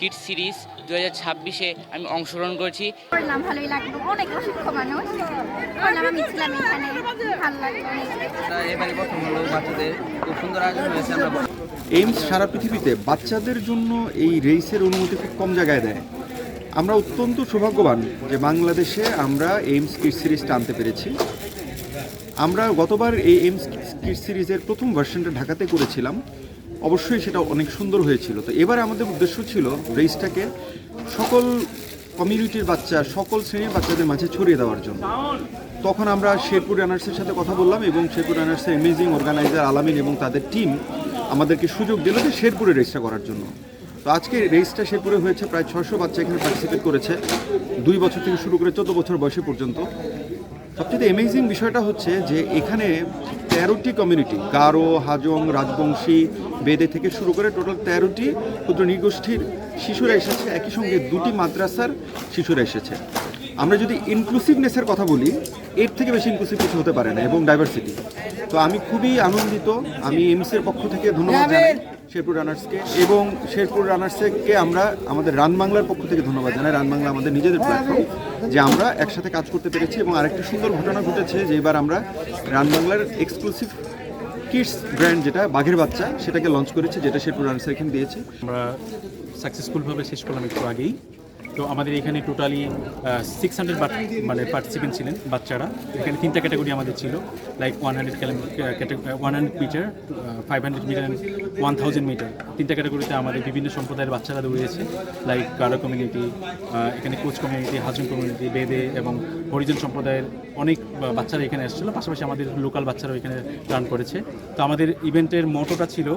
Kid series দু হাজার ছাব্বিশে আমি অংশগ্রহণ করেছি। করলাম ভালোই লাগল। অনেক অসংখ্য মানুষ। করলাম আমি ছিলাম এখানে। ভালো লাগল এবারে প্রথম হলো বাচ্চাদের। খুব সুন্দর আয়োজন হয়েছে আমরা এইমস সারা পৃথিবীতে বাচ্চাদের জন্য এই রেসের অনুমতি খুব কম জায়গায় দেয়। আমরা অত্যন্ত সৌভাগ্যবান যে বাংলাদেশে আমরা এইমস কিড সিরিজটা আনতে পেরেছি। আমরা গতবার এই এইমস কিড সিরিজের প্রথম ভার্সনটা ঢাকাতে করেছিলাম। অবশ্যই সেটা অনেক সুন্দর হয়েছিল। তো এবারে আমাদের উদ্দেশ্য ছিল রেসটাকে সকল কমিউনিটির বাচ্চা, সকল শ্রেণির বাচ্চাদের মাঝে ছড়িয়ে দেওয়ার জন্য। তখন আমরা শেরপুর রানার্সের সাথে কথা বললাম এবং শেরপুর রানার্সের অ্যামেজিং অর্গানাইজার আলামিন এবং তাদের টিম আমাদেরকে সুযোগ দিল যে শেরপুরে রেসটা করার জন্য। তো আজকে রেসটা শেরপুরে হয়েছে, প্রায় ছশো বাচ্চা এখানে পার্টিসিপেট করেছে। দুই বছর থেকে শুরু করে চোদ্দ বছর বয়সে পর্যন্ত। সবচেয়ে অ্যামেজিং বিষয়টা হচ্ছে যে এখানে তেরোটি কমিউনিটি গারো, হাজং, রাজবংশী, বেদে থেকে শুরু করে টোটাল তেরোটি ক্ষুদ্র নৃগোষ্ঠীর শিশুরা এসেছে। একই সঙ্গে দুটি মাদ্রাসার শিশুরা এসেছে। আমরা যদি ইনক্লুসিভনেসের কথা বলি, এর থেকে বেশি ইনক্লুসিভ কিছু হতে পারে না এবং ডাইভার্সিটি তো আমি খুবই আনন্দিত, আমি এমসের পক্ষ থেকে ধন্যবাদ জানাই। শেরপুর রানার্সকে এবং শেরপুর রানার্সকে আমরা আমাদের রান বাংলার পক্ষ থেকে ধন্যবাদ জানাই। রান বাংলা আমাদের নিজেদের প্ল্যাটফর্ম যে আমরা একসাথে কাজ করতে পেরেছি এবং আরেকটি সুন্দর ঘটনা ঘটেছে যে এবার আমরা রান বাংলার এক্সক্লুসিভ কিডস ব্র্যান্ড যেটা, বাঘের বাচ্চা, সেটাকে লঞ্চ করেছে, যেটা শেরপুর রানার্স এখানে দিয়েছে। আমরা সাকসেসফুলভাবে শেষ করলাম একটু আগেই। তো আমাদের এখানে টোটালি সিক্স হান্ড্রেড মানে পার্টিসিপেন্ট ছিলেন বাচ্চারা। এখানে তিনটা ক্যাটাগরি আমাদের ছিল like one hundred one hundred metre five hundred metre one thousand metre তিনটা ক্যাটাগরিতে আমাদের বিভিন্ন সম্প্রদায়ের বাচ্চারা দৌড়িয়েছে লাইক গারো কমিউনিটি এখানে কোচ কমিউনিটি হাজং কমিউনিটি বেদে এবং হরিজন সম্প্রদায়ের অনেক বাচ্চারা এখানে এসেছিল। পাশাপাশি আমাদের লোকাল বাচ্চারাও এখানে রান করেছে। তো আমাদের ইভেন্টের মোটোটা ছিল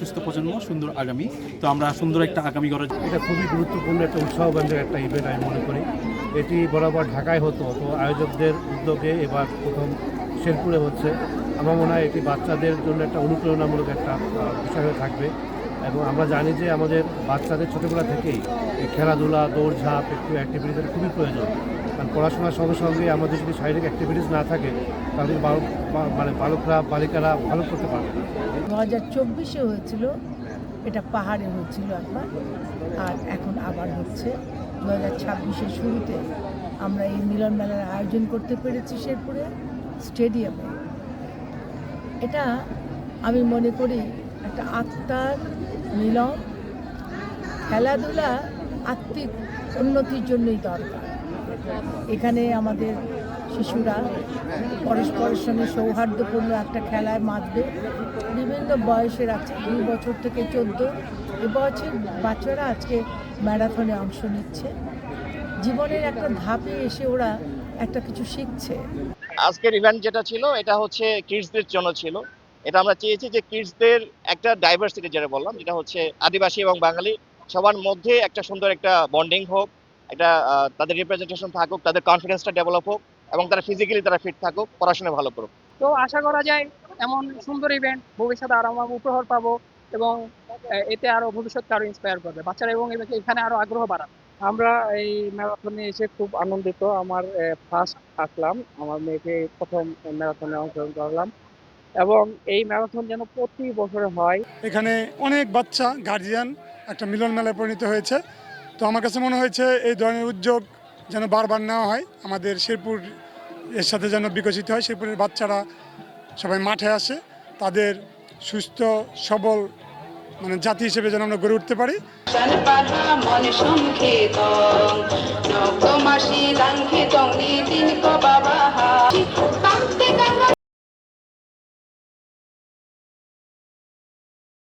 সুস্থ প্রজন্ম, সুন্দর আগামী। তো আমরা সুন্দর একটা আগামী গড়ার এটা খুবই গুরুত্বপূর্ণ একটা উৎসাহব্যঞ্জক একটা ইভেন্ট আমি মনে করি। এটি বরাবর ঢাকায় হতো, তো আয়োজকদের উদ্যোগে এবার প্রথম শেরপুরে হচ্ছে। আমার মনে হয় এটি বাচ্চাদের জন্য একটা অনুপ্রেরণামূলক একটা বিষয় হয়ে থাকবে। এবং আমরা জানি যে আমাদের বাচ্চাদের ছোটোবেলা থেকেই এই খেলাধুলা, দৌড়ঝাঁপ একটু অ্যাক্টিভিটিসের খুবই প্রয়োজন। কারণ পড়াশোনার সঙ্গে সঙ্গে আমাদের যদি শারীরিক অ্যাক্টিভিটিস না থাকে, তাহলে মানে বালকরা, বালিকারা ভালো করতে পারবে না। দু হাজার চব্বিশে হয়েছিল এটা পাহাড়ে হয়েছিল একবার, আর এখন আবার হচ্ছে। দু হাজার ছাব্বিশের শুরুতে আমরা এই মিলন মেলার আয়োজন করতে পেরেছি শেরপুরে, স্টেডিয়ামে। এটা আমি মনে করি একটা আত্মার মিলন। খেলাধুলা আত্মিক উন্নতির জন্যই দরকার। এখানে আমাদের শিশুরা পরস্পরের সঙ্গে সৌহার্দ্যপূর্ণ একটা খেলায় মাতবে। বিভিন্ন বয়সের আছে, দুই বছর থেকে চোদ্দ। এবছর বাচ্চারা আজকে ম্যারাথনে অংশ নিচ্ছে। জীবনের একটা ধাপে এসে ওরা একটা কিছু শিখছে। আজকের ইভেন্ট যেটা ছিল, এটা হচ্ছে কিডসদের জন্য ছিল। এটা আমরা চেয়েছি যে কিডসদের একটা ডাইভার্সিটি যেটা বললাম, যেটা হচ্ছে আদিবাসী এবং বাঙালি সবার মধ্যে একটা সুন্দর একটা বন্ডিং হোক, একটা তাদের রিপ্রেজেন্টেশন থাকুক, তাদের কনফিডেন্সটা ডেভেলপ হোক। এবং তারা ফিজিক্যালি তারা ফিট থাকুক পড়াশোনা ভালো করুক। তো আশা করা যায় এমন সুন্দর ইভেন্ট ভবিষ্যতে আরও আমরা উপহার পাবো এবং এতে আরও ভবিষ্যৎকে আরও ইন্সপায়ার করবে। বাচ্চারা এবং এখানে আরও আগ্রহ বাড়াবে। আমরা এই ম্যারাথনে এসে খুব আনন্দিত। আমার ফার্স্ট আসলাম। আমার মেয়েকে প্রথম ম্যারাথনে অংশগ্রহণ করলাম। এবং এই ম্যারাথন যেন প্রতি বছরে হয়। এখানে অনেক বাচ্চা গার্জিয়ান একটা মিলন মেলায় পরিণত হয়েছে। তো আমার কাছে মনে হয়েছে এই ধরনের উদ্যোগ যেন বারবার নেওয়া হয়, আমাদের শেরপুর এর সাথে যেন বিকশিত হয়। শেরপুরের বাচ্চারা সবাই মাঠে আসে, তাদের সুস্থ, সবল মানে জাতি হিসেবে যেন আমরা গড়ে উঠতে পারি। মনে